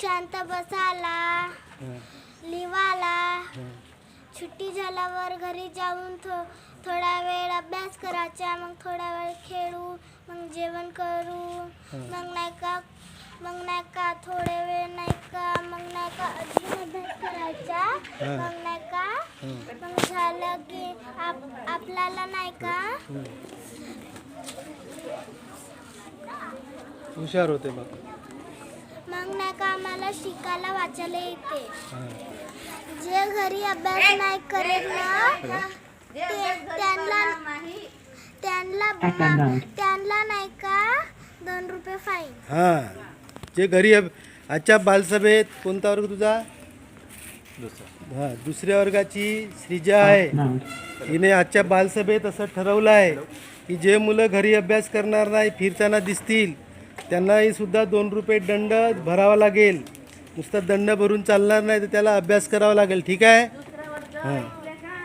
शांत बसायला लिवायला. हां. सुट्टी झाल्यावर घरी जाऊन थो थोडा वेळ अभ्यास करायचा मग थोडा वेळ खेळू मग जेवण करू. मग नाही का मग नाही का थोडे वेळ नाही का मग नाही का अजून अभ्यास करायचा. मग नाही का मग झालं की आप आपल्याला नाही का हुशार होते मग मग नाही का आम्हाला शिकायला वाचायला येते. हां जे घरी अभ्यास नाही करत ना ते- त्यांना त्यांना त्यांना. नाही का दोन रुपये फाईन हां. जे घरी अब- आजच्या बालसभेत कोणता वर्ग तुझा? हां दुसऱ्या वर्गाची श्रीजा आहे. हिने आजच्या बालसभेत असं ठरवलं आहे की जे मुलं घरी अभ्यास करणार नाही फिरताना दिसतील त्यांनाही सुद्धा दोन रुपये दंड भरावा लागेल. नुसता दंड भरून चालणार नाही तर त्याला अभ्यास करावा लागेल. ठीक आहे? हां.